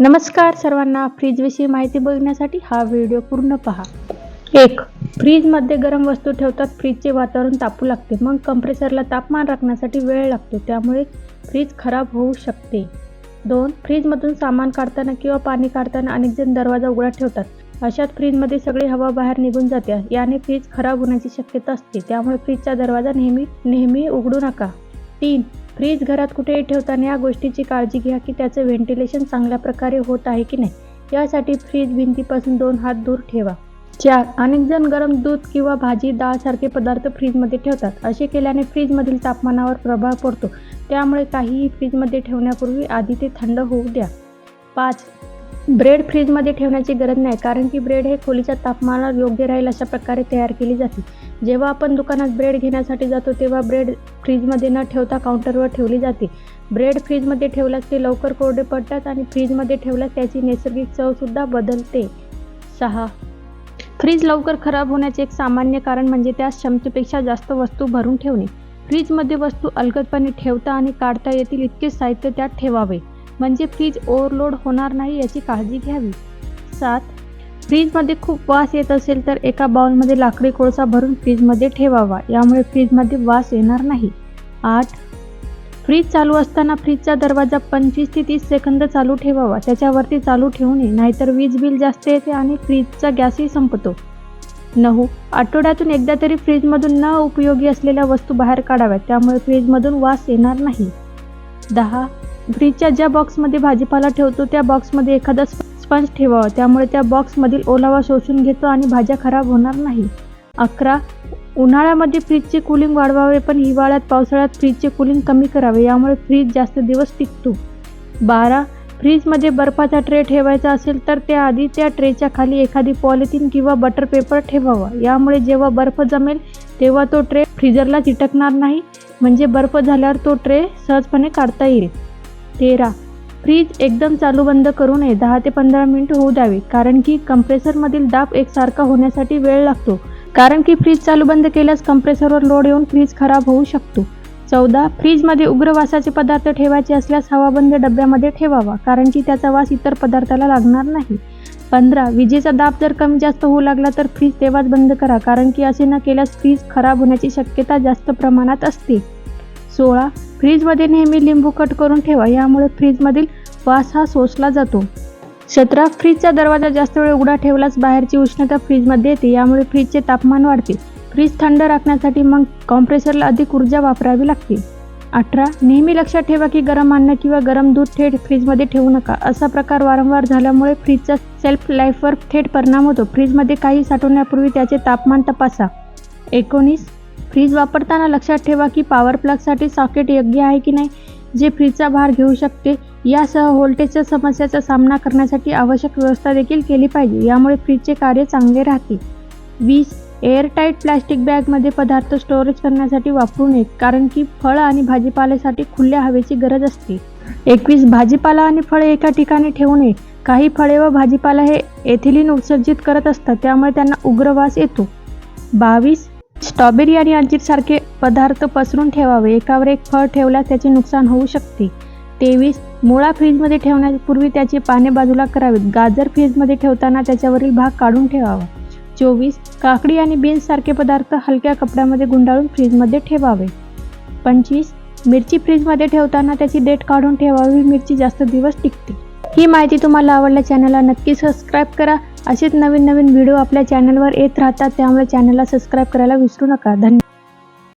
नमस्कार सर्वांना फ्रीजविषयी माहिती बघण्यासाठी हा व्हिडिओ पूर्ण पहा. एक फ्रीजमध्ये गरम वस्तू ठेवतात फ्रीजचे वातावरण तापू लागते. मग कंप्रेसरला तापमान राखण्यासाठी वेळ लागतो त्यामुळे फ्रीज खराब होऊ शकते. दोन फ्रीजमधून सामान काढताना किंवा पाणी काढताना अनेकजण दरवाजा उघडा ठेवतात. अशात फ्रीजमध्ये सगळी हवा बाहेर निघून जाते. याने फ्रीज खराब होण्याची शक्यता असते. त्यामुळे फ्रीजचा दरवाजा नेहमी नेहमी उघडू नका. तीन फ्रीज घरात कुठेही ठेवताना या गोष्टीची काळजी घ्या की त्याचं व्हेंटिलेशन चांगल्या प्रकारे होत आहे की नाही. यासाठी फ्रीज भिंतीपासून दोन हात दूर ठेवा. चार अनेक जण गरम दूध किंवा भाजी डाळ सारखे पदार्थ फ्रीजमध्ये ठेवतात. असे केल्याने फ्रीजमधील तापमानावर प्रभाव पडतो. त्यामुळे काहीही फ्रीजमध्ये ठेवण्यापूर्वी आधी ते थंड होऊ द्या. पाच ब्रेड फ्रीजमध्ये ठेवण्याची गरज नाही कारण की ब्रेड हे खोलीच्या तापमानावर योग्य राहील अशा प्रकारे तयार केली जाते. जेव्हा आपण दुकानात ब्रेड घेण्यासाठी जातो तेव्हा ब्रेड फ्रीजमध्ये न ठेवता काउंटरवर ठेवली जाते. ब्रेड फ्रीजमध्ये ठेवल्यास ते लवकर कोरडे पडतात आणि फ्रीजमध्ये ठेवल्यास त्याची नैसर्गिक चवसुद्धा बदलते. सहा. फ्रीज लवकर खराब होण्याचे एक सामान्य कारण म्हणजे त्या क्षमतेपेक्षा जास्त वस्तू भरून ठेवणे. फ्रीजमध्ये वस्तू अलगदपणे ठेवता आणि काढता येतील इतके साहित्य त्यात ठेवावे. म्हणजे फ्रीज ओव्हरलोड होणार नाही याची काळजी घ्यावी. सात. फ्रीजमध्ये खूप वास येत असेल तर एका बाउलमध्ये लाकडी कोळसा भरून फ्रीजमध्ये ठेवावा. यामुळे फ्रीजमध्ये वास येणार नाही. आठ फ्रीज चालू असताना फ्रीजचा दरवाजा पंचवीस ते तीस सेकंद चालू ठेवावा. त्याच्यावरती चालू ठेवू नये नाहीतर वीज बिल जास्त येते आणि फ्रीजचा गॅसही संपतो. नऊ आठवड्यातून एकदा तरी फ्रीजमधून न उपयोगी असलेल्या वस्तू बाहेर काढाव्यात. त्यामुळे फ्रीजमधून वास येणार नाही. दहा फ्रीजच्या ज्या बॉक्समध्ये भाजीपाला ठेवतो त्या बॉक्समध्ये एखादा स्पंज ठेवावा. त्यामुळे त्या बॉक्समधील ओलावा शोषून घेतो आणि भाज्या खराब होणार नाही. अकरा उन्हाळ्यामध्ये फ्रीजचे कूलिंग वाढवावे पण हिवाळ्यात पावसाळ्यात फ्रीजचे कूलिंग कमी करावे यामुळे फ्रीज जास्त दिवस टिकतो. बारा फ्रीजमध्ये बर्फाचा ट्रे ठेवायचा असेल तर त्याआधी त्या ट्रेच्या खाली एखादी पॉलिथिन किंवा बटर पेपर ठेवावा. यामुळे जेव्हा बर्फ जमेल तेव्हा तो ट्रे फ्रीजरला चिटकणार नाही. म्हणजे बर्फ झाल्यावर तो ट्रे सहजपणे काढता येईल. तेरा फ्रीज एकदम चालू बंद करू नये. दहा ते पंधरा मिनिट होऊ द्यावे. कारण की कंप्रेसरमधील दाब एकसारखा होण्यासाठी वेळ लागतो. कारण की फ्रीज चालू बंद केल्यास कंप्रेसरवर लोड येऊन फ्रीज खराब होऊ शकतो. चौदा. फ्रीजमध्ये उग्र वासाचे पदार्थ ठेवायचे असल्यास हवाबंद डब्यामध्ये ठेवावा. कारण की त्याचा वास इतर पदार्थाला लागणार नाही. पंधरा. विजेचा दाब जर कमी जास्त होऊ लागला तर फ्रीज तेव्हाच बंद करा. कारण की असे न केल्यास फ्रीज खराब होण्याची शक्यता जास्त प्रमाणात असते. सोळा. फ्रीजमध्ये नेहमी लिंबू कट करून ठेवा यामुळे फ्रीजमधील वास हा सोसला जातो. सतरा फ्रीजचा दरवाजा जास्त वेळ उघडा ठेवल्यास बाहेरची उष्णता फ्रीजमध्ये येते यामुळे फ्रीजचे तापमान वाढते. फ्रीज थंड राखण्यासाठी मग कॉम्प्रेसरला अधिक ऊर्जा वापरावी लागते. अठरा नेहमी लक्षात ठेवा की गरम अन्न किंवा गरम दूध थेट फ्रीजमध्ये ठेवू नका. असा प्रकार वारंवार झाल्यामुळे फ्रीजचा सेल्फ लाईफवर थेट परिणाम होतो. फ्रीजमध्ये काही साठवण्यापूर्वी त्याचे तापमान तपासा. एकोणीस फ्रीज वापरताना लक्षात ठेवा की पॉवर प्लगसाठी सॉकेट योग्य आहे की नाही जे फ्रीजचा भार घेऊ शकते. यासह व्होल्टेजच्या समस्याचा सामना करण्यासाठी आवश्यक व्यवस्था देखील केली पाहिजे. यामुळे फ्रीजचे कार्य चांगले राहते. वीस एअरटाईट प्लॅस्टिक बॅगमध्ये पदार्थ स्टोरेज करण्यासाठी वापरू नयेत कारण की फळं आणि भाजीपाल्यासाठी खुल्या हवेची गरज असते. एकवीस भाजीपाला आणि फळे एका ठिकाणी ठेवू नये. काही फळे व भाजीपाला हे एथिलीन उत्सर्जित करत असतात त्यामुळे त्यांना उग्र वास येतो. बावीस स्ट्रॉबेरी आणि अंजीरसारखे पदार्थ पसरून ठेवावे. एकावर एक फळ ठेवल्यास त्याचे नुकसान होऊ शकते. तेवीस. मुळा फ्रीजमध्ये ठेवण्यापूर्वी त्याची पाने बाजूला करावीत. गाजर फ्रीजमध्ये ठेवताना त्याच्यावरील भाग काढून ठेवावा. चोवीस. काकडी आणि बीन्ससारखे पदार्थ हलक्या कपड्यामध्ये गुंडाळून फ्रीजमध्ये ठेवावे. पंचवीस. मिरची फ्रीजमध्ये ठेवताना त्याची डेट काढून ठेवावी. मिरची जास्त दिवस टिकते. ही माहिती तुम्हाला आवडल्या चॅनलला नक्की सबस्क्राईब करा. असेच नवीन नवीन व्हिडिओ आपल्या चॅनलवर येत राहतात त्यामुळे चॅनलला सबस्क्राईब करायला विसरू नका. धन्यवाद